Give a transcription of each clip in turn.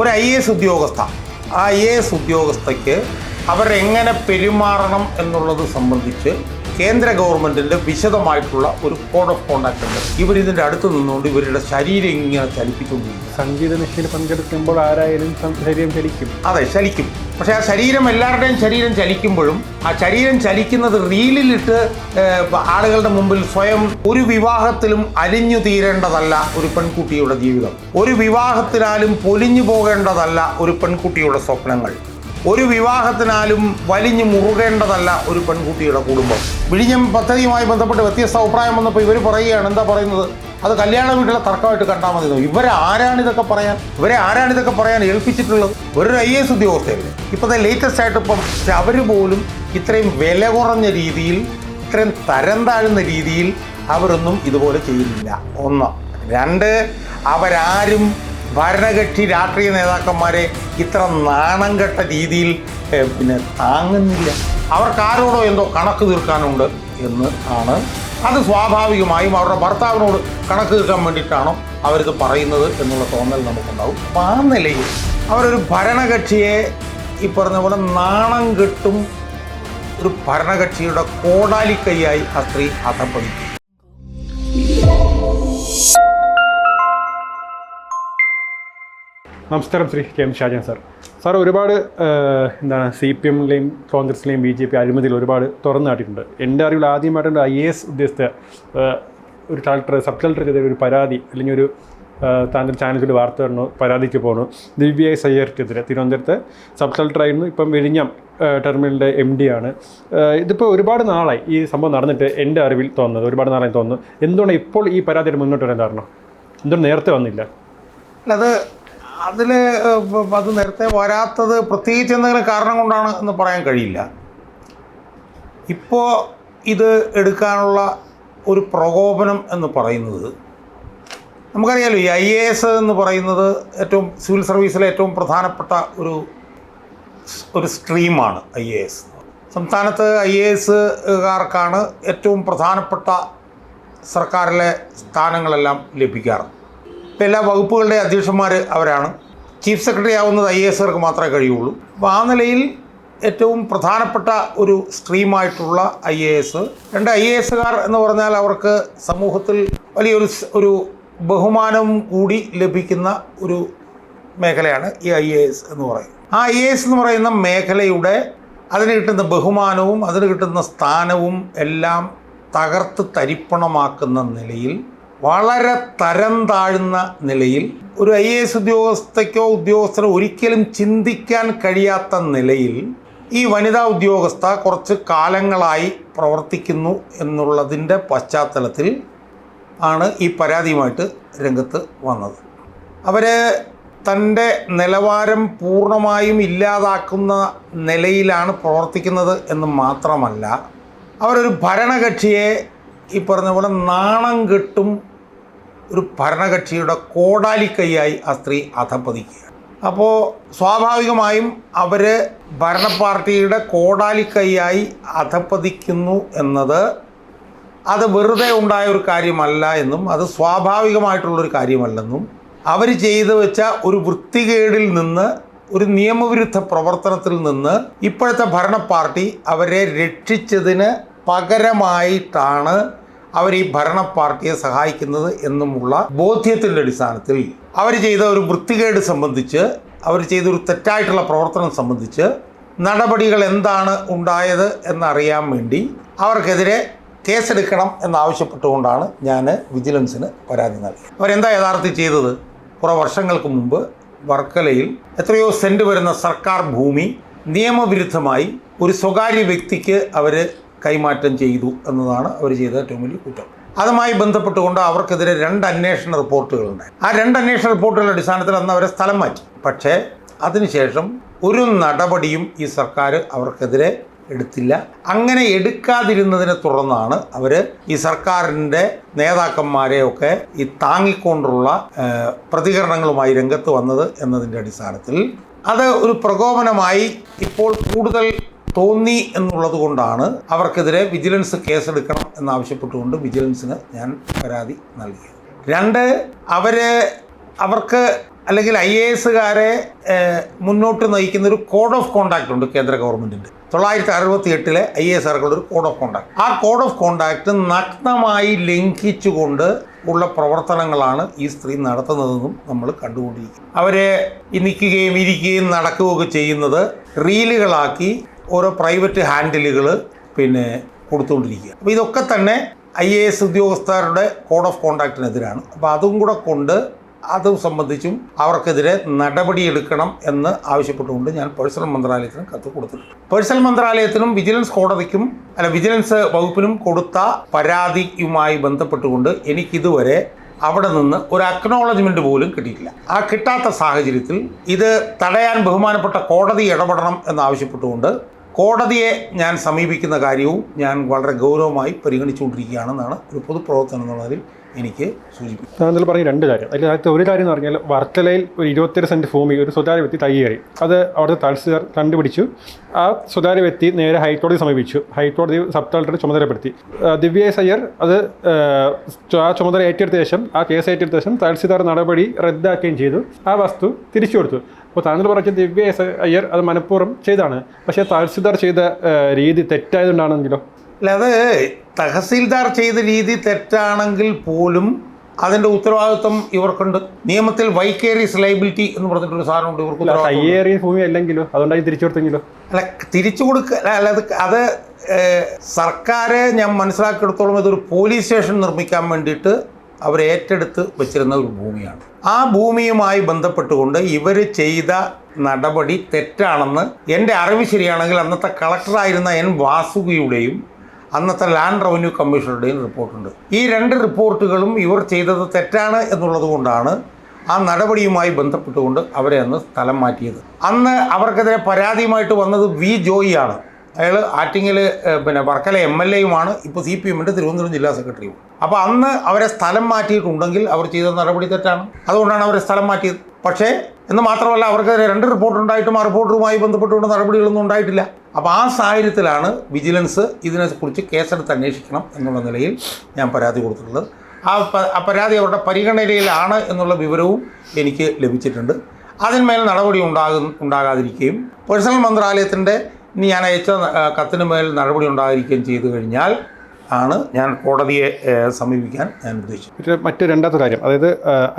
ഒരു I S ഉദ്യോഗസ്ഥ. ആ ഐ എസ് ഉദ്യോഗസ്ഥയ്ക്ക് അവരെങ്ങനെ പെരുമാറണം എന്നുള്ളത് സംബന്ധിച്ച് കേന്ദ്ര ഗവൺമെന്റിന്റെ വിശദമായിട്ടുള്ള ഒരു കോഡ് ഓഫ് കോണ്ടാക്ട് ഉണ്ട്. ഇവരിതിന്റെ അടുത്ത് നിന്നുകൊണ്ട് ഇവരുടെ ശരീരം ഇങ്ങനെ ചലിപ്പിച്ചുകൊണ്ടിരിക്കും. സംഗീത നിശയിൽ പങ്കെടുക്കുമ്പോൾ ആരായാലും ശരീരം ചലിക്കും. അതെ ചലിക്കും. പക്ഷേ ആ ശരീരം എല്ലാവരുടെയും ശരീരം ചലിക്കുമ്പോഴും ആ ശരീരം ചലിക്കുന്നത് റീലിലിട്ട് ആളുകളുടെ മുമ്പിൽ സ്വയം ഒരു വിവാഹത്തിലും അലിഞ്ഞു തീരേണ്ടതല്ല ഒരു പെൺകുട്ടിയുടെ ജീവിതം. ഒരു വിവാഹത്തിനാലും പൊലിഞ്ഞു പോകേണ്ടതല്ല ഒരു പെൺകുട്ടിയുടെ സ്വപ്നങ്ങൾ. ഒരു വിവാഹത്തിനാലും വലിഞ്ഞു മുറുകേണ്ടതല്ല ഒരു പെൺകുട്ടിയുടെ കുടുംബം. വിഴിഞ്ഞം പദ്ധതിയുമായി ബന്ധപ്പെട്ട് വ്യത്യസ്ത അഭിപ്രായം വന്നപ്പോൾ ഇവർ പറയുകയാണ് എന്താ പറയുന്നത്? അത് കല്യാണ വീട്ടിലെ തർക്കമായിട്ട് കണ്ടാൽ മതി. ഇവരെ ആരാണ് ഇതൊക്കെ പറയാൻ? ഇവരെ ആരാണ് ഇതൊക്കെ പറയാൻ ഏൽപ്പിച്ചിട്ടുള്ളത്? ഒരു ഐ എസ് ഉദ്യോഗസ്ഥയല്ലേ ഇപ്പോഴത്തെ ലേറ്റസ്റ്റ് ആയിട്ട് ഇപ്പം അവർ പോലും ഇത്രയും വില കുറഞ്ഞ രീതിയിൽ ഇത്രയും തരം താഴുന്ന രീതിയിൽ അവരൊന്നും ഇതുപോലെ ചെയ്യുന്നില്ല. ഒന്ന്. രണ്ട് അവരാരും ഭരണകക്ഷി രാഷ്ട്രീയ നേതാക്കന്മാരെ ഇത്ര നാണം കെട്ട രീതിയിൽ പിന്നെ താങ്ങുന്നില്ല. അവർക്ക് ആരോടോ എന്തോ കണക്ക് തീർക്കാനുണ്ട് എന്ന് ആണ് അത് സ്വാഭാവികമായും അവരുടെ ഭർത്താവിനോട് കണക്ക് തീർക്കാൻ വേണ്ടിയിട്ടാണോ അവരിത് പറയുന്നത് എന്നുള്ള തോന്നൽ നമുക്കുണ്ടാവും. അപ്പം ആ നിലയിൽ അവരൊരു ഭരണകക്ഷിയെ ഈ പറഞ്ഞ പോലെ നാണം കെട്ടും ഒരു ഭരണകക്ഷിയുടെ കോടാലിക്കൈയായി ആ സ്ത്രീ അധപ്പതിക്കും നമസ്കാരം Shri K M Shajan sir. Sir ഒരുപാട് എന്താണ് സി പി എമ്മിലെയും കോൺഗ്രസിലെയും ബി ജെ പി അഴിമതിയിൽ ഒരുപാട് തുറന്നു കാട്ടിയിട്ടുണ്ട്. എന്റെ അറിവിൽ ആദ്യമായിട്ടുണ്ട് ഐ എ എസ് ഉദ്യോഗസ്ഥ ഒരു കളക്ടർ സബ് കളക്ടർക്കെതിരെ ഒരു പരാതി അല്ലെങ്കിൽ ഒരു താങ്കൾ ചാനലിൽ വാർത്ത വരണു പരാതിക്ക് പോകണു ദിവ്യ എസ് അയ്യർക്കെതിരെ തിരുവനന്തപുരത്ത് സബ് കളക്ടറായിരുന്നു ഇപ്പം വിഴിഞ്ഞം ടെർമിനലിന്റെ എം ഡി ആണ്. ഇതിപ്പോൾ ഒരുപാട് നാളായി ഈ സംഭവം നടന്നിട്ട് എന്റെ അറിവിൽ തോന്നുന്നത് ഒരുപാട് നാളായി തോന്നുന്നു. എന്തുകൊണ്ട് ഇപ്പോൾ ഈ പരാതിയുടെ മുന്നോട്ട് വരാൻ കാരണം? എന്തുകൊണ്ട് നേരത്തെ വന്നില്ല? അത് അതിൽ അത് നേരത്തെ വരാത്തത് പ്രത്യേകിച്ച് എന്തെങ്കിലും കാരണം കൊണ്ടാണ് എന്ന് പറയാൻ കഴിയില്ല. ഇപ്പോൾ ഇത് എടുക്കാനുള്ള ഒരു പ്രകോപനം എന്ന് പറയുന്നത് നമുക്കറിയാലോ ഈ ഐ എ എസ് എന്ന് പറയുന്നത് ഏറ്റവും സിവിൽ സർവീസിലെ ഏറ്റവും പ്രധാനപ്പെട്ട ഒരു ഒരു സ്ട്രീമാണ് ഐ എ എസ്. സംസ്ഥാനത്ത് ഐ എ എസുകാർക്കാണ് ഏറ്റവും പ്രധാനപ്പെട്ട സർക്കാരിലെ സ്ഥാനങ്ങളെല്ലാം ലഭിക്കാറ്. ഇപ്പം എല്ലാ വകുപ്പുകളുടെ അധ്യക്ഷന്മാർ അവരാണ്. ചീഫ് സെക്രട്ടറി ആവുന്നത് ഐ എസുകാർക്ക് മാത്രമേ കഴിയുള്ളൂ. അപ്പോൾ ആ നിലയിൽ ഏറ്റവും പ്രധാനപ്പെട്ട ഒരു സ്ട്രീമായിട്ടുള്ള ഐ എ എസ് രണ്ട് ഐ എ എസുകാർ എന്ന് പറഞ്ഞാൽ അവർക്ക് സമൂഹത്തിൽ വലിയൊരു ഒരു ബഹുമാനവും കൂടി ലഭിക്കുന്ന ഒരു മേഖലയാണ് ഈ ഐ എ എസ് എന്ന് പറയുന്നത്. ആ ഐ എ എസ് എന്ന് പറയുന്ന മേഖലയുടെ അതിന് കിട്ടുന്ന ബഹുമാനവും അതിന് കിട്ടുന്ന സ്ഥാനവും എല്ലാം തകർത്ത് തരിപ്പണമാക്കുന്ന നിലയിൽ വളരെ തരം താഴ്ന്ന നിലയിൽ ഒരു ഐ എ എസ് ഉദ്യോഗസ്ഥയ്ക്കോ ഉദ്യോഗസ്ഥനോ ഒരിക്കലും ചിന്തിക്കാൻ കഴിയാത്ത നിലയിൽ ഈ വനിതാ ഉദ്യോഗസ്ഥ കുറച്ച് കാലങ്ങളായി പ്രവർത്തിക്കുന്നു എന്നുള്ളതിന്റെ പശ്ചാത്തലത്തിൽ ആണ് ഈ പരാതിയുമായിട്ട് രംഗത്ത് വന്നത്. അവർ തന്റെ നിലവാരം പൂർണമായും ഇല്ലാതാക്കുന്ന നിലയിലാണ് പ്രവർത്തിക്കുന്നത് എന്ന് മാത്രമല്ല അവരൊരു ഭരണകക്ഷിയെ ഈ പറഞ്ഞ പോലെ നാണം കെട്ടും ഒരു ഭരണകക്ഷിയുടെ കോടാലിക്കൈയായി ആ സ്ത്രീ അധപ്പതിക്കുക അപ്പോൾ സ്വാഭാവികമായും അവർ ഭരണ പാർട്ടിയുടെ കോടാലിക്കൈയായി അധപ്പതിക്കുന്നു എന്നത് അത് വെറുതെ ഉണ്ടായ ഒരു കാര്യമല്ല എന്നും അത് സ്വാഭാവികമായിട്ടുള്ളൊരു കാര്യമല്ലെന്നും അവർ ചെയ്തു വെച്ച ഒരു വൃത്തികേടിൽ നിന്ന് ഒരു നിയമവിരുദ്ധ പ്രവർത്തനത്തിൽ നിന്ന് ഇപ്പോഴത്തെ ഭരണ പാർട്ടി അവരെ രക്ഷിച്ചതിന് പകരമായിട്ടാണ് അവർ ഈ ഭരണ പാർട്ടിയെ സഹായിക്കുന്നത് എന്നുമുള്ള ബോധ്യത്തിന്റെ അടിസ്ഥാനത്തിൽ അവർ ചെയ്ത ഒരു വൃത്തികേട് സംബന്ധിച്ച് അവർ ചെയ്തൊരു തെറ്റായിട്ടുള്ള പ്രവർത്തനം സംബന്ധിച്ച് നടപടികൾ എന്താണ് ഉണ്ടായത് എന്നറിയാൻ വേണ്ടി അവർക്കെതിരെ കേസെടുക്കണം എന്നാവശ്യപ്പെട്ടുകൊണ്ടാണ് ഞാൻ വിജിലൻസിന് പരാതി നൽകി അവരെന്താ യഥാർത്ഥത്തിൽ ചെയ്തത്? കുറേ വർഷങ്ങൾക്ക് മുമ്പ് വർക്കലയിൽ എത്രയോ സെന്റ് വരുന്ന സർക്കാർ ഭൂമി നിയമവിരുദ്ധമായി ഒരു സ്വകാര്യ വ്യക്തിക്ക് അവർ കൈമാറ്റം ചെയ്തു എന്നതാണ് അവർ ചെയ്ത ഏറ്റവും വലിയ കുറ്റം. അതുമായി ബന്ധപ്പെട്ടുകൊണ്ട് അവർക്കെതിരെ രണ്ട് അന്വേഷണ റിപ്പോർട്ടുകളുണ്ടായി ആ രണ്ട് അന്വേഷണ റിപ്പോർട്ടുകളുടെ അടിസ്ഥാനത്തിൽ അന്ന് അവരെ സ്ഥലം മാറ്റി. പക്ഷേ അതിനുശേഷം ഒരു നടപടിയും ഈ സർക്കാർ അവർക്കെതിരെ എടുത്തില്ല. അങ്ങനെ എടുക്കാതിരുന്നതിനെ തുടർന്നാണ് അവർ ഈ സർക്കാരിന്റെ നേതാക്കന്മാരെയൊക്കെ ഈ താങ്ങിക്കൊണ്ടുള്ള പ്രതികരണങ്ങളുമായി രംഗത്ത് വന്നത് എന്നതിന്റെ അടിസ്ഥാനത്തിൽ. അത് ഒരു പ്രകോപനമായി ഇപ്പോൾ കൂടുതൽ തോന്നി എന്നുള്ളത് കൊണ്ടാണ് അവർക്കെതിരെ വിജിലൻസ് കേസെടുക്കണം എന്നാവശ്യപ്പെട്ടുകൊണ്ട് വിജിലൻസിന് ഞാൻ പരാതി നൽകിയത്. രണ്ട് അവർ അവർക്ക് അല്ലെങ്കിൽ ഐ എ എസുകാരെ മുന്നോട്ട് നയിക്കുന്ന ഒരു കോഡ് ഓഫ് കോണ്ടാക്ട് ഉണ്ട് കേന്ദ്ര ഗവൺമെന്റിന്റെ തൊള്ളായിരത്തി അറുപത്തി എട്ടിലെ ഐ എ എസ് ആർക്കുള്ള ഒരു കോഡ് ഓഫ് കോണ്ടാക്ട് ആ കോഡ് ഓഫ് കോണ്ടാക്ട് നഗ്നമായി ലംഘിച്ചുകൊണ്ട് ഉള്ള പ്രവർത്തനങ്ങളാണ് ഈ സ്ത്രീ നടത്തുന്നതെന്നും നമ്മൾ കണ്ടുകൊണ്ടിരിക്കും അവരെ നിൽക്കുകയും ഇരിക്കുകയും നടക്കുകയൊക്കെ ചെയ്യുന്നത് റീലുകളാക്കി ഓരോ പ്രൈവറ്റ് ഹാൻഡിലുകൾ പിന്നെ കൊടുത്തുകൊണ്ടിരിക്കുക. അപ്പോൾ ഇതൊക്കെ തന്നെ ഐ എ എസ് ഉദ്യോഗസ്ഥരുടെ കോഡ് ഓഫ് കോണ്ടാക്റ്റിനെതിരാണ്. അപ്പോൾ അതും കൂടെ കൊണ്ട് അത് സംബന്ധിച്ചും അവർക്കെതിരെ നടപടിയെടുക്കണം എന്ന് ആവശ്യപ്പെട്ടുകൊണ്ട് ഞാൻ പേഴ്സണൽ മന്ത്രാലയത്തിന് കത്ത് കൊടുത്തിട്ടുണ്ട്. പേഴ്സണൽ മന്ത്രാലയത്തിനും വിജിലൻസ് കോടതിക്കും അല്ല വിജിലൻസ് വകുപ്പിനും കൊടുത്ത പരാതിയുമായി ബന്ധപ്പെട്ടുകൊണ്ട് എനിക്കിതുവരെ അവിടെ നിന്ന് ഒരു അക്നോളജ്മെന്റ് പോലും കിട്ടിയിട്ടില്ല. ആ കിട്ടാത്ത സാഹചര്യത്തിൽ ഇത് തടയാൻ ബഹുമാനപ്പെട്ട കോടതി ഇടപെടണം എന്നാവശ്യപ്പെട്ടുകൊണ്ട് കോടതിയെ ഞാൻ സമീപിക്കുന്ന കാര്യവും ഞാൻ വളരെ ഗൗരവമായി പരിഗണിച്ചുകൊണ്ടിരിക്കുകയാണെന്നാണ് ഒരു പൊതുപ്രവർത്തനം എന്നുള്ളതിൽ എനിക്ക് സൂചിപ്പിക്കുന്നത്. താങ്കൾ പറഞ്ഞ രണ്ട് കാര്യം. അതിൽ ആദ്യത്തെ ഒരു കാര്യം എന്ന് പറഞ്ഞാൽ വർക്കലയിൽ ഒരു ഇരുപത്തേഴ് സെന്റ് ഭൂമി ഒരു സ്വകാര്യ വ്യക്തി തയ്യേറി അത് അവിടുത്തെ തഹസിൽദാർ കണ്ടുപിടിച്ചു. ആ സ്വകാര്യ വ്യക്തി നേരെ ഹൈക്കോടതി സമീപിച്ചു. ഹൈക്കോടതി സബ് ചുമതലപ്പെടുത്തി. ദിവ്യ എസ് അയ്യർ അത് ആ ചുമതല ഏറ്റെടുത്ത ശേഷം ആ കേസ് ഏറ്റെടുത്ത ശേഷം തഹസിൽദാർ നടപടി റദ്ദാക്കുകയും ചെയ്തു. ആ വസ്തു തിരിച്ചു കൊടുത്തു. അപ്പോൾ താങ്കൾ പറഞ്ഞ ദിവ്യ എസ് അയ്യർ അത് മനഃപൂർവം ചെയ്താണ്. പക്ഷേ തഹസിൽദാർ ചെയ്ത രീതി തെറ്റായതുകൊണ്ടാണെങ്കിലോ? അല്ല അത് തഹസീൽദാർ ചെയ്ത രീതി തെറ്റാണെങ്കിൽ പോലും അതിന്റെ ഉത്തരവാദിത്വം ഇവർക്കുണ്ട്. നിയമത്തിൽ വൈക്കേറിയസ് ലൈബിലിറ്റി എന്ന് പറഞ്ഞിട്ടൊരു സാധനമുണ്ട് ഇവർക്ക് കയ്യേറിയ ഭൂമി അല്ലെങ്കിലോ? അതുകൊണ്ടായി തിരിച്ചു കൊടുത്തെങ്കിലോ അല്ല തിരിച്ചു കൊടുക്ക അല്ല അത് അത് സർക്കാരെ സർക്കാര് ഞാൻ മനസ്സിലാക്കിയെടുത്തോളം ഇതൊരു പോലീസ് സ്റ്റേഷൻ നിർമ്മിക്കാൻ വേണ്ടിയിട്ട് അവർ ഏറ്റെടുത്ത് വെച്ചിരുന്ന ഒരു ഭൂമിയാണ്. ആ ഭൂമിയുമായി ബന്ധപ്പെട്ടുകൊണ്ട് ഇവർ ചെയ്ത നടപടി തെറ്റാണെന്ന് എന്റെ അറിവ് ശരിയാണെങ്കിൽ അന്നത്തെ കളക്ടറായിരുന്ന എൻ വാസുകിയുടെയും അന്നത്തെ ലാൻഡ് റവന്യൂ കമ്മീഷണറുടെയും റിപ്പോർട്ടുണ്ട്. ഈ രണ്ട് റിപ്പോർട്ടുകളും ഇവർ ചെയ്തത് തെറ്റാണ് എന്നുള്ളത് കൊണ്ടാണ് ആ നടപടിയുമായി ബന്ധപ്പെട്ടുകൊണ്ട് അവരെ അന്ന് സ്ഥലം മാറ്റിയത്. അന്ന് അവർക്കെതിരെ പരാതിയുമായിട്ട് വന്നത് വി ജോയിയാണ്. അയാൾ ആറ്റിങ്ങൽ പിന്നെ വർക്കല എം എൽ എയുമാണ്. ഇപ്പോൾ സി പി എമ്മിന്റെ തിരുവനന്തപുരം ജില്ലാ സെക്രട്ടറിയും. അപ്പോൾ അന്ന് അവരെ സ്ഥലം മാറ്റിയിട്ടുണ്ടെങ്കിൽ അവർ ചെയ്ത നടപടി തെറ്റാണ്. അതുകൊണ്ടാണ് അവരെ സ്ഥലം മാറ്റിയത്. പക്ഷേ എന്ന് മാത്രമല്ല അവർക്ക് രണ്ട് റിപ്പോർട്ട് ഉണ്ടായിട്ടും ആ റിപ്പോർട്ടറുമായി ബന്ധപ്പെട്ടുകൊണ്ട് നടപടികളൊന്നും ഉണ്ടായിട്ടില്ല. അപ്പോൾ ആ സാഹചര്യത്തിലാണ് വിജിലൻസ് ഇതിനെക്കുറിച്ച് കേസെടുത്ത് അന്വേഷിക്കണം എന്നുള്ള നിലയിൽ ഞാൻ പരാതി കൊടുത്തിട്ടുള്ളത്. ആ പരാതി അവരുടെ പരിഗണനയിലാണ് എന്നുള്ള വിവരവും എനിക്ക് ലഭിച്ചിട്ടുണ്ട്. അതിന്മേൽ നടപടി ഉണ്ടാകും ഉണ്ടാകാതിരിക്കുകയും പേഴ്സണൽ മന്ത്രാലയത്തിന്റെ ഇനി ഞാൻ അയച്ച കത്തിന് മേൽ നടപടി ഉണ്ടായിരിക്കുകയും ചെയ്തു കഴിഞ്ഞാൽ ആണ് ഞാൻ കോടതിയെ സമീപിക്കാൻ ഞാൻ ഉദ്ദേശിച്ചത്. മറ്റേ മറ്റ് രണ്ടാമത്തെ കാര്യം അതായത്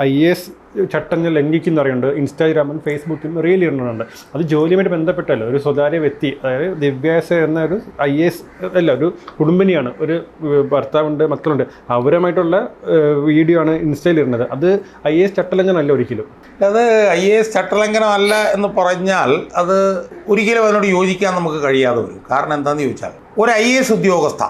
ഐ എസ് ചട്ടങ്ങൾ ലംഘിക്കുന്ന അറിയുണ്ട് ഇൻസ്റ്റാഗ്രാമിലും ഫേസ്ബുക്കിലും റീൽ ഇടുന്നുണ്ട്. അത് ജോലിയുമായിട്ട് ബന്ധപ്പെട്ടല്ലോ ഒരു സ്വകാര്യ വ്യക്തി അതായത് ദിവ്യാസ എന്ന ഒരു ഐ എസ് അല്ല ഒരു കുടുംബിനിയാണ് ഒരു ഭർത്താവുണ്ട് മക്കളുണ്ട്. അവരുമായിട്ടുള്ള വീഡിയോ ആണ് ഇൻസ്റ്റയിൽ ഇടുന്നത്. അത് ഐ എസ് ചട്ടലംഘനമല്ല ഒരിക്കലും. അത് ഐ എ എസ് ചട്ടലംഘനമല്ല എന്ന് പറഞ്ഞാൽ അത് ഒരിക്കലും അതിനോട് യോജിക്കാൻ നമുക്ക് കഴിയാതെ വരും. കാരണം എന്താണെന്ന് ചോദിച്ചാൽ ഒരു ഐ എ എസ് ഉദ്യോഗസ്ഥ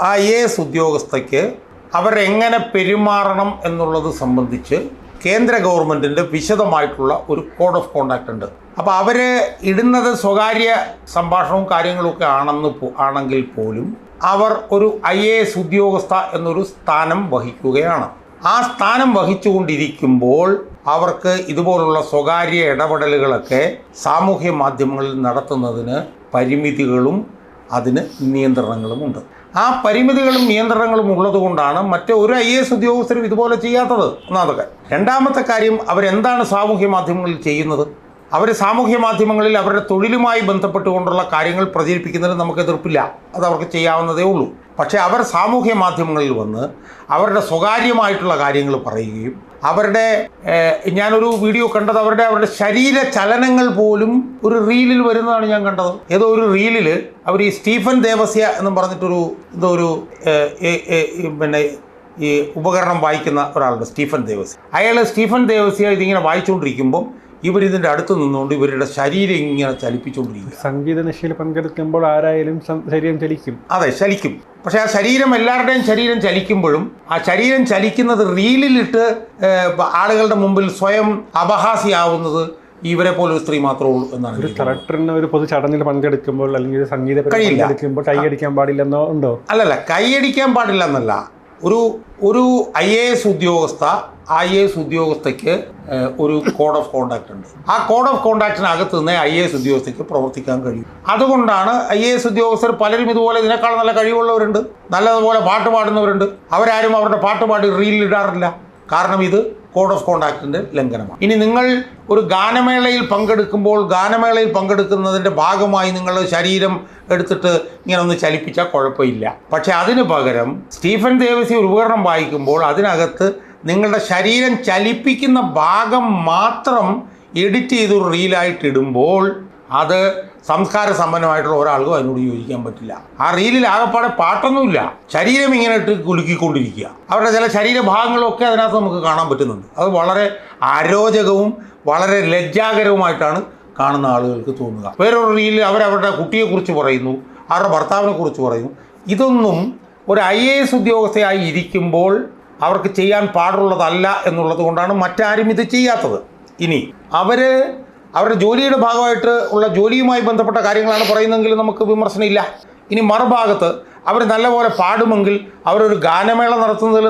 ആ എ എസ് ഉദ്യോഗസ്ഥയ്ക്ക് അവരെങ്ങനെ പെരുമാറണം എന്നുള്ളത് സംബന്ധിച്ച് കേന്ദ്ര ഗവൺമെന്റിന്റെ വിശദമായിട്ടുള്ള ഒരു കോഡ് ഓഫ് കോണ്ടാക്ട് ഉണ്ട്. അപ്പോൾ അവർ ഇടുന്നത് സ്വകാര്യ സംഭാഷണവും കാര്യങ്ങളൊക്കെ ആണെന്ന് ആണെങ്കിൽ പോലും അവർ ഒരു ഐ എ എസ് ഉദ്യോഗസ്ഥ എന്നൊരു സ്ഥാനം വഹിക്കുകയാണ്. ആ സ്ഥാനം വഹിച്ചുകൊണ്ടിരിക്കുമ്പോൾ അവർക്ക് ഇതുപോലുള്ള സ്വകാര്യ ഇടപെടലുകളൊക്കെ സാമൂഹ്യ മാധ്യമങ്ങളിൽ നടത്തുന്നതിന് പരിമിതികളും അതിന് നിയന്ത്രണങ്ങളുമുണ്ട്. ആ പരിമിതികളും നിയന്ത്രണങ്ങളും ഉള്ളതുകൊണ്ടാണ് മറ്റേ ഒരു ഐ എസ് ഉദ്യോഗസ്ഥരും ഇതുപോലെ ചെയ്യാത്തത്. ഒന്നാമത്തെ രണ്ടാമത്തെ കാര്യം അവരെന്താണ് സാമൂഹ്യ മാധ്യമങ്ങളിൽ ചെയ്യുന്നത്? അവർ സാമൂഹ്യ മാധ്യമങ്ങളിൽ അവരുടെ തൊഴിലുമായി ബന്ധപ്പെട്ടുകൊണ്ടുള്ള കാര്യങ്ങൾ പ്രചരിപ്പിക്കുന്നതിന് നമുക്ക് എതിർപ്പില്ല. അത് അവർക്ക് ചെയ്യാവുന്നതേ ഉള്ളൂ. പക്ഷേ അവർ സാമൂഹ്യ മാധ്യമങ്ങളിൽ വന്ന് അവരുടെ സ്വകാര്യമായിട്ടുള്ള കാര്യങ്ങൾ പറയുകയും അവരുടെ ഞാനൊരു വീഡിയോ കണ്ടത് അവരുടെ അവരുടെ ശരീര ചലനങ്ങൾ പോലും ഒരു റീലിൽ വരുന്നതാണ് ഞാൻ കണ്ടത്. ഏതോ ഒരു റീലിൽ അവർ ഈ സ്റ്റീഫൻ ദേവസ്യ എന്ന് പറഞ്ഞിട്ടൊരു എന്തോ ഒരു പിന്നെ ഈ ഉപകരണം വായിക്കുന്ന ഒരാളുണ്ട് സ്റ്റീഫൻ ദേവസ്യ. അയാൾ സ്റ്റീഫൻ ദേവസ്യ ഇതിങ്ങനെ വായിച്ചുകൊണ്ടിരിക്കുമ്പം ഇവരിതിന്റെ അടുത്ത് നിന്നുകൊണ്ട് ഇവരുടെ ശരീരം ഇങ്ങനെ ചലിപ്പിച്ചുകൊണ്ടിരിക്കും സംഗീത നിശയിൽ പങ്കെടുക്കുമ്പോൾ ആരായാലും ശരീരം ചലിക്കും. അതെ ചലിക്കും. പക്ഷേ ആ ശരീരം എല്ലാവരുടെയും ശരീരം ചലിക്കുമ്പോഴും ആ ശരീരം ചലിക്കുന്നത് റീലിലിട്ട് ആളുകളുടെ മുമ്പിൽ സ്വയം അപഹാസ്യാവുന്നത് ഇവരെ പോലെ സ്ത്രീ മാത്രമേ ഉള്ളൂ എന്നാണ് ഒരു കളക്ടറിന് ഒരു പൊതു ചടങ്ങിൽ പങ്കെടുക്കുമ്പോൾ അല്ലെങ്കിൽ സംഗീത. പങ്കെടുക്കുമ്പോൾ കൈയടിക്കാൻ പാടില്ലെന്നോ ഉണ്ടോ? അല്ലല്ല കൈയടിക്കാൻ പാടില്ല എന്നല്ല ഒരു ഒരു ഐ എ എസ് ഉദ്യോഗസ്ഥ ഐ എ എസ് ഉദ്യോഗസ്ഥയ്ക്ക് ഒരു കോഡ് ഓഫ് കോണ്ടാക്ട് ഉണ്ട്. ആ കോഡ് ഓഫ് കോണ്ടാക്ടിനകത്ത് നിന്ന് ഐ എ എസ് ഉദ്യോഗസ്ഥയ്ക്ക് പ്രവർത്തിക്കാൻ കഴിയും. അതുകൊണ്ടാണ് ഐ എ എസ് ഉദ്യോഗസ്ഥർ പലരും ഇതുപോലെ ഇതിനേക്കാൾ നല്ല കഴിവുള്ളവരുണ്ട്. നല്ലതുപോലെ പാട്ട് പാടുന്നവരുണ്ട്. അവരാരും അവരുടെ പാട്ട് പാടി റീലിൽ ഇടാറില്ല കാരണം ഇത് കോഡ് ഓഫ് കോണ്ടാക്റ്റിന്റെ ലംഘനമാണ്. ഇനി നിങ്ങൾ ഒരു ഗാനമേളയിൽ പങ്കെടുക്കുമ്പോൾ ഗാനമേളയിൽ പങ്കെടുക്കുന്നതിന്റെ ഭാഗമായി നിങ്ങൾ ശരീരം എടുത്തിട്ട് ഇങ്ങനെ ഒന്ന് ചലിപ്പിച്ചാൽ കുഴപ്പമില്ല. പക്ഷേ അതിന് പകരം സ്റ്റീഫൻ ദേവസി ഒരു ഉപകരണം വായിക്കുമ്പോൾ അതിനകത്ത് നിങ്ങളുടെ ശരീരം ചലിപ്പിക്കുന്ന ഭാഗം മാത്രം എഡിറ്റ് ചെയ്ത് ഒരു റീലായിട്ട് ഇടുമ്പോൾ അത് സംസ്കാര സമ്പന്നമായിട്ടുള്ള ഒരാൾക്കും അതിനോട് യോജിക്കാൻ പറ്റില്ല. ആ റീലിൽ ആകെപ്പാടെ പാട്ടൊന്നുമില്ല. ശരീരം ഇങ്ങനെ ഇട്ട് കുലുക്കിക്കൊണ്ടിരിക്കുക. അവരുടെ ചില ശരീരഭാഗങ്ങളൊക്കെ അതിനകത്ത് നമുക്ക് കാണാൻ പറ്റുന്നുണ്ട്. അത് വളരെ അരോചകവും വളരെ ലജ്ജാകരവുമായിട്ടാണ് കാണുന്ന ആളുകൾക്ക് തോന്നുക. വേറൊരു റീലിൽ അവരവരുടെ കുട്ടിയെക്കുറിച്ച് പറയുന്നു. അവരുടെ ഭർത്താവിനെ കുറിച്ച് പറയുന്നു. ഇതൊന്നും ഒരു ഐ എ എസ് ഉദ്യോഗസ്ഥയായി ഇരിക്കുമ്പോൾ അവർക്ക് ചെയ്യാൻ പാടുള്ളതല്ല എന്നുള്ളത് കൊണ്ടാണ് മറ്റാരും ഇത് ചെയ്യാത്തത്. ഇനി അവർ അവരുടെ ജോലിയുടെ ഭാഗമായിട്ട് ഉള്ള ജോലിയുമായി ബന്ധപ്പെട്ട കാര്യങ്ങളാണ് പറയുന്നതെങ്കിൽ നമുക്ക് വിമർശനമില്ല. ഇനി മറുഭാഗത്ത് അവർ നല്ലപോലെ പാടുമെങ്കിൽ അവരൊരു ഗാനമേള നടത്തുന്നതിൽ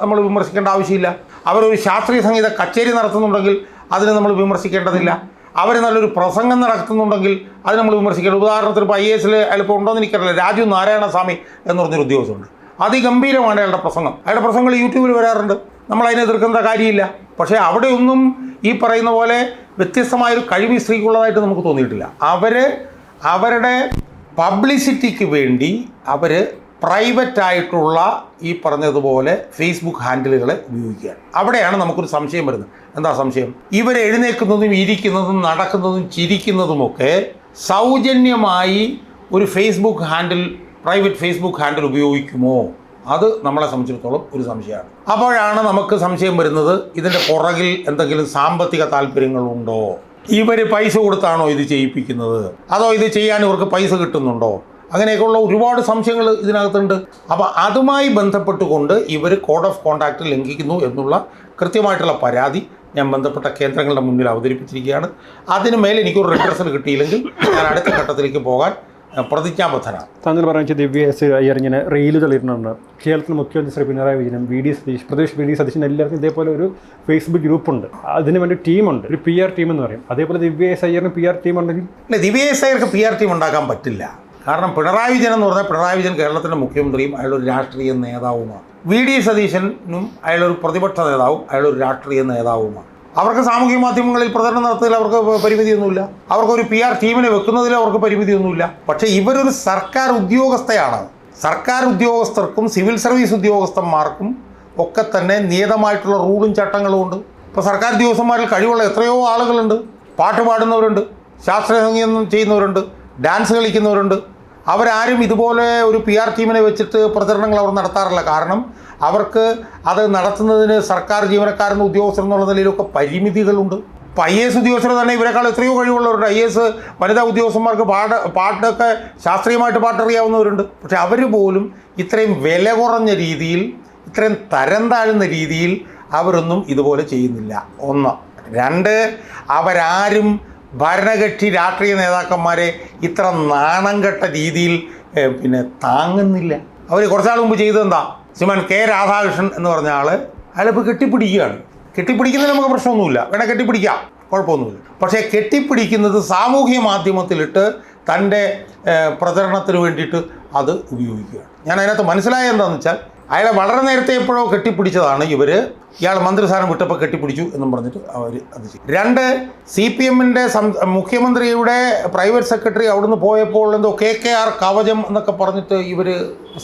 നമ്മൾ വിമർശിക്കേണ്ട ആവശ്യമില്ല. അവരൊരു ശാസ്ത്രീയ സംഗീത കച്ചേരി നടത്തുന്നുണ്ടെങ്കിൽ അതിന് നമ്മൾ വിമർശിക്കേണ്ടതില്ല. അവർ നല്ലൊരു പ്രസംഗം നടത്തുന്നുണ്ടെങ്കിൽ അത് നമ്മൾ വിമർശിക്കണം ഉദാഹരണത്തിന് ഇപ്പോൾ ഐ എസിൽ എളുപ്പം ഉണ്ടോ എന്ന് എനിക്കറിയില്ല. രാജു നാരായണസ്വാമി എന്ന് പറഞ്ഞൊരു ഉദ്യോഗസ്ഥനുണ്ട്. അതിഗംഭീരമാണ് അയാളുടെ പ്രസംഗം. അയാളുടെ പ്രസംഗങ്ങൾ യൂട്യൂബിൽ വരാറുണ്ട്. നമ്മൾ അതിനെ എതിർക്കേണ്ട കാര്യമില്ല. പക്ഷേ അവിടെയൊന്നും ഈ പറയുന്ന പോലെ വ്യത്യസ്തമായൊരു കഴിവ് സ്ത്രീക്കുള്ളതായിട്ട് നമുക്ക് തോന്നിയിട്ടില്ല. അവർ അവരുടെ പബ്ലിസിറ്റിക്ക് വേണ്ടി അവർ പ്രൈവറ്റായിട്ടുള്ള ഈ പറഞ്ഞതുപോലെ ഫേസ്ബുക്ക് ഹാൻഡിലുകളെ ഉപയോഗിക്കുകയാണ്. അവിടെയാണ് നമുക്കൊരു സംശയം വരുന്നത്. എന്താ സംശയം? ഇവർ എഴുന്നേൽക്കുന്നതും ഇരിക്കുന്നതും നടക്കുന്നതും ചിരിക്കുന്നതുമൊക്കെ സൗജന്യമായി ഒരു Facebook handle private Facebook handle ഉപയോഗിക്കുമോ? അത് നമ്മളെ സംബന്ധിച്ചിടത്തോളം ഒരു സംശയമാണ്. അപ്പോഴാണ് നമുക്ക് സംശയം വരുന്നത് ഇതിന്റെ പുറകിൽ എന്തെങ്കിലും സാമ്പത്തിക താല്പര്യങ്ങളുണ്ടോ? ഇവർ പൈസ കൊടുത്താണോ ഇത് ചെയ്യിപ്പിക്കുന്നത്? അതോ ഇത് ചെയ്യാൻ ഇവർക്ക് പൈസ കിട്ടുന്നുണ്ടോ? അങ്ങനെയൊക്കെയുള്ള ഒരുപാട് സംശയങ്ങൾ ഇതിനകത്തുണ്ട്. അപ്പോൾ അതുമായി ബന്ധപ്പെട്ടുകൊണ്ട് ഇവർ കോഡ് ഓഫ് കോണ്ടാക്ട് ലംഘിക്കുന്നു എന്നുള്ള കൃത്യമായിട്ടുള്ള പരാതി ഞാൻ ബന്ധപ്പെട്ട കേന്ദ്രങ്ങളുടെ മുന്നിൽ അവതരിപ്പിച്ചിരിക്കുകയാണ്. അതിന് മേലെ എനിക്കൊരു റിഹേഴ്സൽ കിട്ടിയില്ലെങ്കിൽ ഞാൻ അടുത്ത ഘട്ടത്തിലേക്ക് പോകാൻ പ്രതിജ്ഞാബദ്ധനാണ്. താങ്കൾ പറഞ്ഞ ദിവ്യ എസ് അയ്യർ ഇങ്ങനെ റെയിൽ ഇടുന്നുണ്ട് കേരളത്തിൽ മുഖ്യമന്ത്രി ശ്രീ പിണറായി വിജയനും വി ഡി സതീഷ് പ്രദേശ് വി ഡി സതീശൻ എല്ലാവർക്കും ഇതേപോലെ ഒരു ഫേസ്ബുക്ക് ഗ്രൂപ്പുണ്ട് അതിന് വേണ്ടി ടീമുണ്ട് ഒരു പി ആർ ടീം എന്ന് പറയും. അതേപോലെ ദിവ്യ എസ് അയ്യറിന് പി ആർ ടീം ഉണ്ടെങ്കിൽ? ദിവ്യ എസ് അയ്യർക്ക് പി ആർ ടീം ഉണ്ടാക്കാൻ പറ്റില്ല. കാരണം പിണറായി വിജയൻ എന്ന് പറഞ്ഞാൽ പിണറായി വിജയൻ കേരളത്തിന്റെ മുഖ്യമന്ത്രിയും അയാളൊരു രാഷ്ട്രീയ നേതാവുമാണ്. വി ഡി സതീശനും അയാളൊരു പ്രതിപക്ഷ നേതാവും അയാളൊരു രാഷ്ട്രീയ നേതാവുമാണ്. അവർക്ക് സാമൂഹ്യ മാധ്യമങ്ങളിൽ പ്രചരണം നടത്തുന്നതിൽ അവർക്ക് പരിമിതിയൊന്നുമില്ല. അവർക്കൊരു പി ആർ ടീമിനെ വെക്കുന്നതിൽ അവർക്ക് പരിമിതിയൊന്നുമില്ല. പക്ഷേ ഇവരൊരു സർക്കാർ ഉദ്യോഗസ്ഥയാണ്. സർക്കാർ ഉദ്യോഗസ്ഥർക്കും സിവിൽ സർവീസ് ഉദ്യോഗസ്ഥന്മാർക്കും ഒക്കെ തന്നെ നിയതമായിട്ടുള്ള റൂളും ചട്ടങ്ങളും ഉണ്ട്. ഇപ്പോൾ സർക്കാർ ഉദ്യോഗസ്ഥന്മാരിൽ കഴിവുള്ള എത്രയോ ആളുകളുണ്ട്. പാട്ട് പാടുന്നവരുണ്ട്. ശാസ്ത്രീയ സംഗീതം ചെയ്യുന്നവരുണ്ട്. ഡാൻസ് കളിക്കുന്നവരുണ്ട്. അവരാരും ഇതുപോലെ ഒരു പി ആർ ടീമിനെ വെച്ചിട്ട് പ്രചരണങ്ങൾ അവർ നടത്താറില്ല. കാരണം അവർക്ക് അത് നടത്തുന്നതിന് സർക്കാർ ജീവനക്കാരെന്ന ഉദ്യോഗസ്ഥർ എന്നുള്ള നിലയിലൊക്കെ പരിമിതികളുണ്ട്. ഇപ്പോൾ ഐ എസ് ഉദ്യോഗസ്ഥർ തന്നെ ഇവരെക്കാൾ എത്രയോ കഴിവുള്ളവരുണ്ട്. ഐ എസ് വനിതാ ഉദ്യോഗസ്ഥന്മാർക്ക് പാട്ട് പാട്ടൊക്കെ ശാസ്ത്രീയമായിട്ട് പാട്ടറിയാവുന്നവരുണ്ട്. പക്ഷെ അവർ പോലും ഇത്രയും വില കുറഞ്ഞ രീതിയിൽ ഇത്രയും തരം താഴ്ന്ന രീതിയിൽ അവരൊന്നും ഇതുപോലെ ചെയ്യുന്നില്ല. ഒന്ന്. രണ്ട് അവരാരും ഭരണകക്ഷി രാഷ്ട്രീയ നേതാക്കന്മാരെ ഇത്ര നാണം കെട്ട രീതിയിൽ പിന്നെ താങ്ങുന്നില്ല. അവർ കുറച്ചാൾ മുമ്പ് ചെയ്തതെന്താ ശ്രീമാൻ കെ രാധാകൃഷ്ണൻ എന്ന് പറഞ്ഞ ആൾ അയാളിപ്പോൾ കെട്ടിപ്പിടിക്കുകയാണ്. കെട്ടിപ്പിടിക്കുന്നതിന് നമുക്ക് പ്രശ്നമൊന്നുമില്ല. വേണേൽ കെട്ടിപ്പിടിക്കാം. കുഴപ്പമൊന്നുമില്ല. പക്ഷേ കെട്ടിപ്പിടിക്കുന്നത് സാമൂഹ്യ മാധ്യമത്തിലിട്ട് തന്റെ പ്രചരണത്തിന് വേണ്ടിയിട്ട് അത് ഉപയോഗിക്കുകയാണ്. ഞാൻ അതിനകത്ത് മനസ്സിലായ എന്താണെന്ന് വെച്ചാൽ അയാളെ വളരെ നേരത്തെ എപ്പോഴോ കെട്ടിപ്പിടിച്ചതാണ് ഇവർ ഇയാൾ മന്ത്രിസ്ഥാനം വിട്ടപ്പോൾ കെട്ടിപ്പിടിച്ചു എന്നും പറഞ്ഞിട്ട് അവർ അത് ചെയ്തു. രണ്ട് സി പി എമ്മിന്റെ മുഖ്യമന്ത്രിയുടെ പ്രൈവറ്റ് സെക്രട്ടറി അവിടുന്ന് പോയപ്പോൾ എന്തോ കെ കെ ആർ കവചം എന്നൊക്കെ പറഞ്ഞിട്ട് ഇവർ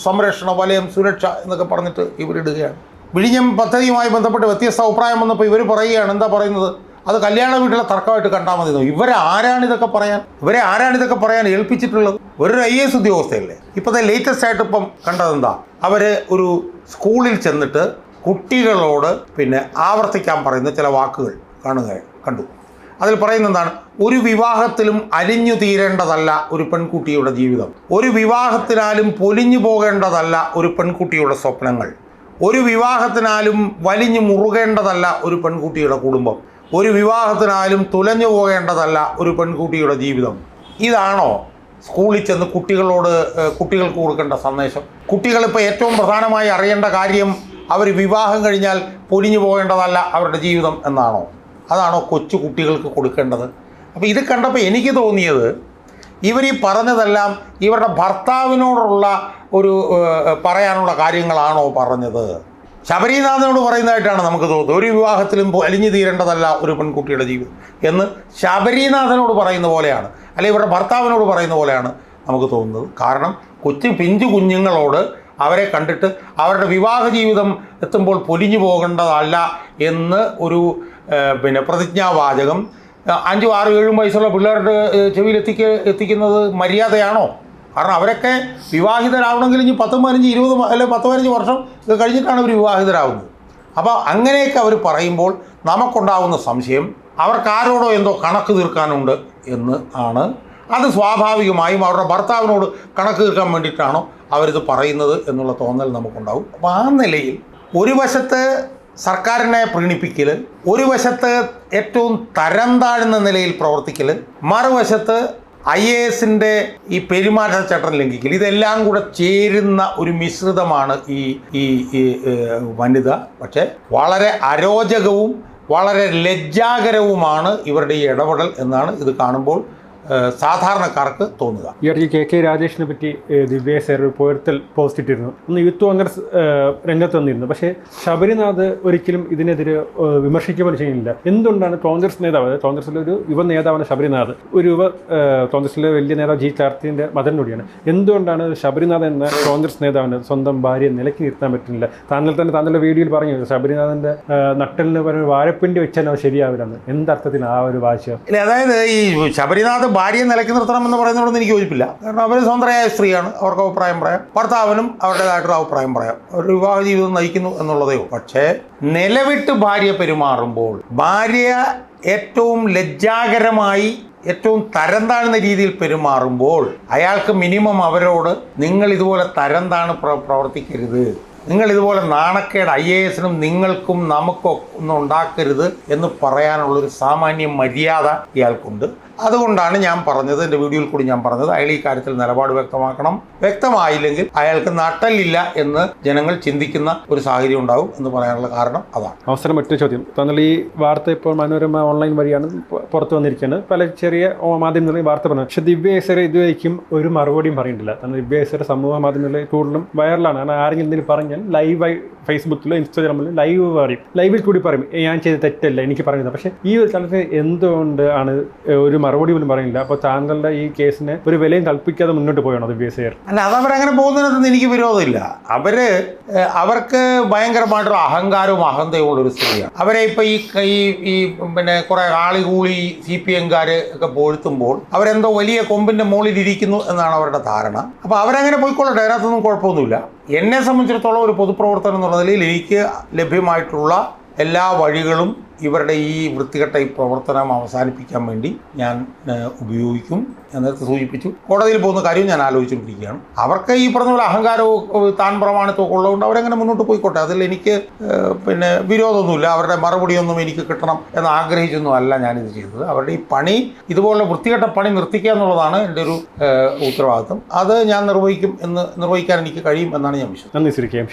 സംരക്ഷണ വലയം സുരക്ഷ എന്നൊക്കെ പറഞ്ഞിട്ട് ഇവരിടുകയാണ്. വിഴിഞ്ഞം പദ്ധതിയുമായി ബന്ധപ്പെട്ട് വ്യത്യസ്ത അഭിപ്രായം വന്നപ്പോൾ ഇവർ പറയുകയാണ് എന്താ പറയുന്നത്? അത് കല്യാണ വീട്ടിലെ തർക്കമായിട്ട് കണ്ടാൽ മതി. ഇവരെ ആരാണിതൊക്കെ പറയാൻ? ഇവരെ ആരാണിതൊക്കെ പറയാൻ ഏൽപ്പിച്ചിട്ടുള്ളത്? ഒരു ഐ എസ് ഉദ്യോഗസ്ഥയല്ലേ? ഇപ്പോഴത്തെ ലേറ്റസ്റ്റ് ആയിട്ട് ഇപ്പം കണ്ടതെന്താ? അവർ ഒരു സ്കൂളിൽ ചെന്നിട്ട് കുട്ടികളോട് പിന്നെ ആവർത്തിക്കാൻ പറയുന്ന ചില വാക്കുകൾ കാണുക കണ്ടു. അതിൽ പറയുന്ന എന്താണ് ഒരു വിവാഹത്തിലും അലിഞ്ഞു തീരേണ്ടതല്ല ഒരു പെൺകുട്ടിയുടെ ജീവിതം. ഒരു വിവാഹത്തിനാലും പൊലിഞ്ഞു പോകേണ്ടതല്ല ഒരു പെൺകുട്ടിയുടെ സ്വപ്നങ്ങൾ. ഒരു വിവാഹത്തിനാലും വലിഞ്ഞു മുറുകേണ്ടതല്ല ഒരു പെൺകുട്ടിയുടെ കുടുംബം. ഒരു വിവാഹത്തിനാലും തുലഞ്ഞു പോകേണ്ടതല്ല ഒരു പെൺകുട്ടിയുടെ ജീവിതം. ഇതാണോ സ്കൂളിൽ ചെന്ന് കുട്ടികളോട് കുട്ടികൾക്ക് കൊടുക്കേണ്ട സന്ദേശം. കുട്ടികളിപ്പോൾ ഏറ്റവും പ്രധാനമായി അറിയേണ്ട കാര്യം അവർ വിവാഹം കഴിഞ്ഞാൽ പൊലിഞ്ഞു പോകേണ്ടതല്ല അവരുടെ ജീവിതം എന്നാണോ? അതാണോ കൊച്ചു കുട്ടികൾക്ക് കൊടുക്കേണ്ടത്? അപ്പോൾ ഇത് കണ്ടപ്പോൾ എനിക്ക് തോന്നിയത് ഇവർ ഈ പറഞ്ഞതെല്ലാം ഇവരുടെ ഭർത്താവിനോടുള്ള ഒരു പറയാനുള്ള കാര്യങ്ങളാണോ പറഞ്ഞത്? ശബരിനാഥനോട് പറയുന്നതായിട്ടാണ് നമുക്ക് തോന്നുന്നത്. ഒരു വിവാഹത്തിലും അലിഞ്ഞു തീരേണ്ടതല്ല ഒരു പെൺകുട്ടിയുടെ ജീവിതം എന്ന് ശബരിനാഥനോട് പറയുന്ന പോലെയാണ്. അല്ലെങ്കിൽ ഇവരുടെ ഭർത്താവിനോട് പറയുന്ന പോലെയാണ് നമുക്ക് തോന്നുന്നത്. കാരണം കൊച്ചു പിഞ്ചു കുഞ്ഞുങ്ങളോട് അവരെ കണ്ടിട്ട് അവരുടെ വിവാഹ ജീവിതം എത്തുമ്പോൾ പൊലിഞ്ഞു പോകേണ്ടതല്ല എന്ന് ഒരു പിന്നെ പ്രതിജ്ഞാവാചകം അഞ്ചും ആറും ഏഴും വയസ്സുള്ള പിള്ളേരുടെ ചെവിയിൽ എത്തിക്ക എത്തിക്കുന്നത് മര്യാദയാണോ? കാരണം അവരൊക്കെ വിവാഹിതരാവണമെങ്കിൽ ഇനി പത്തും പതിനഞ്ച് ഇരുപത് അല്ലെ പത്ത് പതിനഞ്ച് വർഷം ഇത് കഴിഞ്ഞിട്ടാണ് അവർ വിവാഹിതരാകുന്നത് അപ്പോൾ അങ്ങനെയൊക്കെ അവർ പറയുമ്പോൾ നമുക്കുണ്ടാകുന്ന സംശയം അവർക്ക് ആരോടോ എന്തോ കണക്ക് തീർക്കാനുണ്ട് എന്ന് ആണ്. അത് സ്വാഭാവികമായും അവരുടെ ഭർത്താവിനോട് കണക്ക് തീർക്കാൻ വേണ്ടിയിട്ടാണോ അവരിത് പറയുന്നത് എന്നുള്ള തോന്നൽ നമുക്കുണ്ടാവും. അപ്പോൾ ആ നിലയിൽ ഒരു വശത്ത് സർക്കാരിനെ പ്രീണിപ്പിക്കൽ ഒരു വശത്ത് ഏറ്റവും തരം താഴ്ന്ന നിലയിൽ പ്രവർത്തിക്കൽ മറുവശത്ത് ഐ എ എസിന്റെ ഈ പെരുമാറ്റച്ചട്ടം ലംഘിക്കൽ ഇതെല്ലാം കൂടെ ചേരുന്ന ഒരു മിശ്രിതമാണ് ഈ ഈ വനിത. പക്ഷേ വളരെ അരോചകവും വളരെ ലജ്ജാകരവുമാണ് ഇവരുടെ ഈ ഇടപെടൽ എന്നാണ് ഇത് കാണുമ്പോൾ സാധാരണക്കാർക്ക് തോന്നുക. ഈ ഇടയ്ക്ക് കെ കെ രാജേഷിനെ പറ്റി ദിവ്യ സേർ ഒരു പുഴത്തിൽ പോസ്റ്റ് ഇട്ടിരുന്നു. ഒന്ന് യൂത്ത് കോൺഗ്രസ് രംഗത്ത് വന്നിരുന്നു. പക്ഷേ ശബരിനാഥ് ഒരിക്കലും ഇതിനെതിരെ വിമർശിക്കുമെന്ന് വിമർശിക്കുകയും ചെയ്യുന്നില്ല. എന്തുകൊണ്ടാണ് കോൺഗ്രസ് നേതാവ് കോൺഗ്രസിലെ ഒരു യുവ നേതാവാണ് ശബരിനാഥ് ഒരു യുവ കോൺഗ്രസിലെ വലിയ നേതാവ് ജി കാർത്തിന്റെ മദൻ കൂടിയാണ്. എന്തുകൊണ്ടാണ് ശബരിനാഥ് എന്ന കോൺഗ്രസ് നേതാവിന് സ്വന്തം ഭാര്യയെ നിലയ്ക്ക് നിർത്താൻ പറ്റുന്നില്ല? താങ്കൾ തന്നെ താങ്കളുടെ വീഡിയോയിൽ പറഞ്ഞു ശബരിനാഥന്റെ നട്ടലിന് പറഞ്ഞ വാരപ്പിന്റെ വെച്ചാൽ അത് ശരിയാവില്ലെന്ന്. എന്തർത്ഥത്തിൽ ആ ഒരു വാശ? അതായത് ഈ ശബരിനാഥ് ഭാര്യയെ നിലയ്ക്ക് നിർത്തണം എന്ന് പറയുന്നതോടൊന്നും എനിക്ക് യോജിപ്പില്ല. കാരണം അവർ സ്വന്തമായ സ്ത്രീയാണ് അവർക്ക് അഭിപ്രായം പറയാം. ഭർത്താവിനും അവരുടേതായിട്ടൊരു അഭിപ്രായം പറയാം. ഒരു വിവാഹ ജീവിതം നയിക്കുന്നു എന്നുള്ളതേ പക്ഷേ നിലവിട്ട് ഭാര്യ പെരുമാറുമ്പോൾ ഭാര്യ ഏറ്റവും ലജ്ജാകരമായി ഏറ്റവും തരം താഴ്ന്ന രീതിയിൽ പെരുമാറുമ്പോൾ അയാൾക്ക് മിനിമം അവരോട് നിങ്ങൾ ഇതുപോലെ തരം താണ് പ്ര- പ്രവർത്തിക്കരുത്. നിങ്ങൾ ഇതുപോലെ നാണക്കേട് ഐ എ എസിനും നിങ്ങൾക്കും നമുക്കൊക്കെ ഒന്നും ഉണ്ടാക്കരുത് എന്ന് പറയാനുള്ളൊരു സാമാന്യ മര്യാദ ഇയാൾക്കുണ്ട്. അതുകൊണ്ടാണ് ഞാൻ പറഞ്ഞത് എന്റെ വീഡിയോയിൽ കൂടി ഞാൻ പറഞ്ഞത്. അയാൾ ഈ കാര്യത്തിൽ നിലപാട് വ്യക്തമാക്കണം. വ്യക്തമായില്ലെങ്കിൽ അയാൾക്ക് നട്ടലില്ല എന്ന് ജനങ്ങൾ ചിന്തിക്കുന്ന ഒരു സാഹചര്യം ഉണ്ടാവും എന്ന് പറയാനുള്ള കാരണം അതാണ്. അവസരം മറ്റൊരു ചോദ്യം. താങ്കൾ ഈ വാർത്ത ഇപ്പോൾ മനോരമ ഓൺലൈൻ വഴിയാണ് പുറത്തു വന്നിരിക്കുന്നത്. പല ചെറിയ മാധ്യമങ്ങളിൽ വാർത്ത പറഞ്ഞു പക്ഷേ ദിവ്യേശ്വര ഇതുവരേക്കും ഒരു മറുപടിയും പറയുന്നില്ല. കാരണം ദിവ്യേശ്വര സമൂഹ മാധ്യമങ്ങളിൽ കൂടുതലും വൈറലാണ്. കാരണം ആരെങ്കിലും എന്തെങ്കിലും പറഞ്ഞാൽ ലൈവായി ഫേസ്ബുക്കിലോ ഇൻസ്റ്റാഗ്രാമിലോ ലൈവ് പറയും. ലൈവിൽ കൂടി പറയും. ഞാൻ ചെയ്ത തെറ്റല്ല എനിക്ക് പറയുന്നത് പക്ഷേ ഈ ഒരു സ്ഥലത്ത് എന്തുകൊണ്ട് ആണ് ഒരു മറുപടി പോലും പറയുന്നില്ല. അപ്പോൾ താങ്കളുടെ ഈ കേസിന് ഒരു വിലയും കൽപ്പിക്കാതെ മുന്നോട്ട് പോയാണോ ദിവ്യേശ്വർ അല്ല അത് അവരങ്ങനെ പോകുന്നതിനകത്ത് എനിക്ക് വിരോധമില്ല. അവർ അവർക്ക് ഭയങ്കരമായിട്ടുള്ള അഹങ്കാരവും അഹന്തയും ഉള്ള ഒരു സ്ത്രീയാണ്. അവരെ ഇപ്പൊ ഈ ഈ പിന്നെ കുറെ ആളികൂളി സി പി എംകാർ ഒക്കെ പോഴ്ത്തുമ്പോൾ അവരെന്തോ വലിയ കൊമ്പിന്റെ മുകളിൽ ഇരിക്കുന്നു എന്നാണ് അവരുടെ ധാരണ. അപ്പൊ അവരങ്ങനെ പോയിക്കൊള്ളട്ടെ അതിനകത്തൊന്നും കുഴപ്പമൊന്നുമില്ല. എന്നെ സംബന്ധിച്ചിടത്തോളം ഒരു പൊതുപ്രവർത്തനം എന്നുള്ള നിലയിൽ എനിക്ക് ലഭ്യമായിട്ടുള്ള എല്ലാ വഴികളും ഇവരുടെ ഈ വൃത്തികെട്ട ഈ പ്രവർത്തനം അവസാനിപ്പിക്കാൻ വേണ്ടി ഞാൻ ഉപയോഗിക്കും. നേരത്തെ സൂചിപ്പിച്ചു. കോടതിയിൽ പോകുന്ന കാര്യം ഞാൻ ആലോചിച്ചുകൊണ്ടിരിക്കുകയാണ്. അവർക്ക് ഈ പറഞ്ഞ പോലെ അഹങ്കാരവും താൻ പ്രമാണിത്തവും ഒക്കെ ഉള്ളതുകൊണ്ട് അവരെങ്ങനെ മുന്നോട്ട് പോയിക്കോട്ടെ. അതിൽ എനിക്ക് പിന്നെ വിരോധമൊന്നുമില്ല. അവരുടെ മറുപടിയൊന്നും എനിക്ക് കിട്ടണം എന്ന് ആഗ്രഹിച്ചൊന്നും അല്ല ഞാനിത് ചെയ്തത്. അവരുടെ ഈ പണി ഇതുപോലെ വൃത്തികെട്ട പണി നിർത്തിക്കുക എന്നുള്ളതാണ് എന്റെ ഒരു ഉത്തരവാദിത്വം അത് ഞാൻ നിർവഹിക്കും എന്ന് നിർവഹിക്കാൻ എനിക്ക് കഴിയും എന്നാണ് ഞാൻ വിശ്വസിക്കുന്നത്. നന്ദി ശ്രീ കെ എം